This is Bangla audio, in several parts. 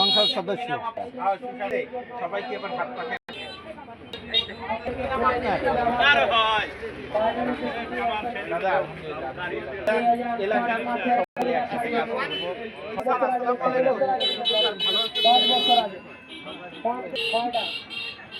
সংসদ সদস্য। সবাইকে এবার হাত পাখা এলাকার ভালো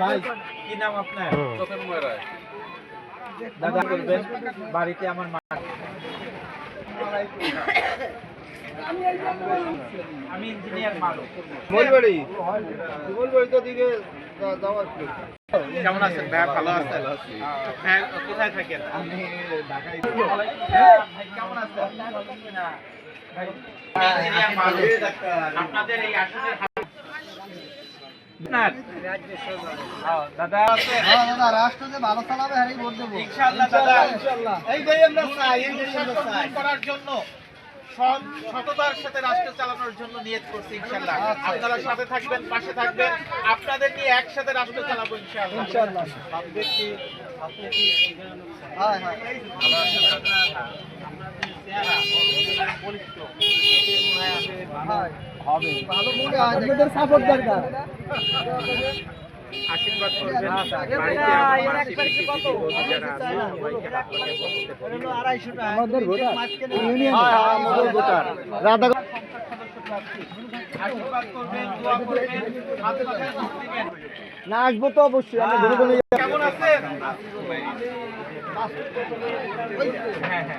ভাই কি নাম আপনার দাদা করবেন বাড়িতে আমার মা আমি ইঞ্জিনিয়ার মালক মলবাড়ি? মলবাড়ি তো দিকে যাওয়া কেমন আছেন ভাই? ভালো আছেন? হ্যাঁ কোথায় থাকেন? আমি ঢাকায় কেমন আছেন? ভাই, আপনাদের এই আসনের দাদা আছে? হ্যাঁ দাদা রাষ্ট্র যে ভালো চালাবে হ্যাঁ ভোট দেবো। ইনশাআল্লাহ দাদা। ইনশাআল্লাহ। এই আমরা চাই এই করার জন্য। সততার সাথে রাষ্ট্র চালানোর জন্য নিয়ত করছি ইনশাআল্লাহ। আপনারা সাথে থাকবেন পাশে থাকবেন। আপনাদের নিয়ে একসাথে রাষ্ট্র চালাবো হ্যাঁ হ্যাঁ হ্যাঁ। হবে ভালো মনে হয়। আপনাদের সাপোর্ট দরকার। আশীর্বাদ করবেন। বাড়িতে আমার পিসি যারা সবাইকে হাত। আমাদের ভোটার। হ্যাঁ হ্যাঁ আমাদের ভোটার। রাধা আশীর্বাদ করবেন দোয়া করবেন হাত পাখায় ভোট দিবেন। না আসব তো অবশ্যই। আমরা ঘুরে ঘুরে কেমন আছেন? হ্যাঁ হ্যাঁ।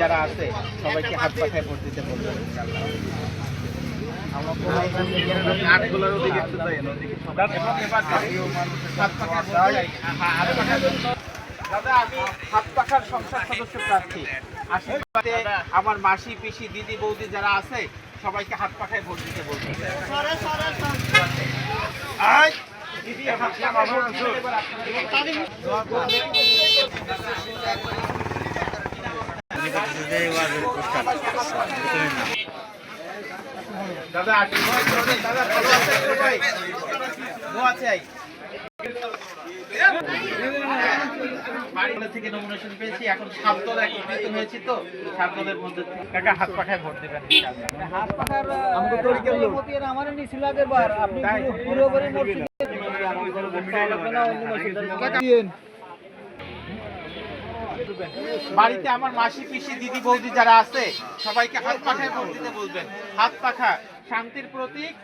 যারা আছে সবাইকে হাত পাখায় ভোট দিতে বলবেন দাদা আমি হাত পাখার সংসদ সদস্য প্রার্থী আশীর্বাদে আমার মাসি পিসি দিদি বৌদি যারা আছে সবাইকে হাত পাখায় ভোট দিতে আপনারা। দাদা আশীর্বাদ করবেন দাদা ভালো আছেন সবাই। দোয়া চাই বাড়িতে থেকে নমিনেশন পেয়েছি এখন সাত দল একত্রিত হয়েছি তো সাত দলের মধ্যে কাকা হাত পাখায় ভোট দেবেন। ইনশাআল্লাহ। আমাকে তৈরি করল তাই? বাড়িতে আমার মাসি পিসি দিদি বৌদি যারা আছে সবাইকে হাত পাখায় ভোট দিতে বলবেন। হাত পাখা শান্তির প্রতীক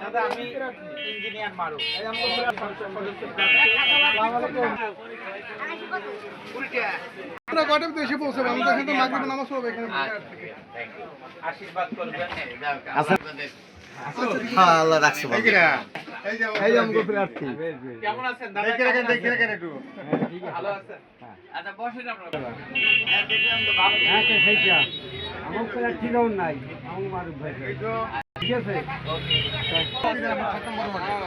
দাদা আমি ইঞ্জিনিয়ার মারু আশীর্বাদ করবেন হ্যাঁ এই যে আমাকে প্রার্থী। কেমন আছেন? দাদা কেমন আছেন? ভালো আছেন? আচ্ছা বসেন আপনারা। হ্যাঁ দেখলাম তো ভালো আমার প্রার্থীরাও নাই। আমার মারুফ ভাই। ঠিক আছে?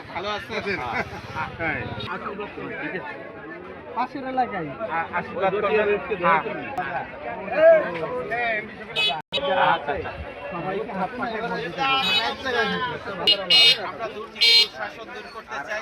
ভালো আছেন? হ্যাঁ। ঠিক আছে পাশের এলাকায়। আশীর্বাদ হ্যাঁ। আচ্ছা, আচ্ছা। সবাইকে হাত ভোট দিতে আমরা দুর্নীতি দুঃশাসন দূর করতে চাই।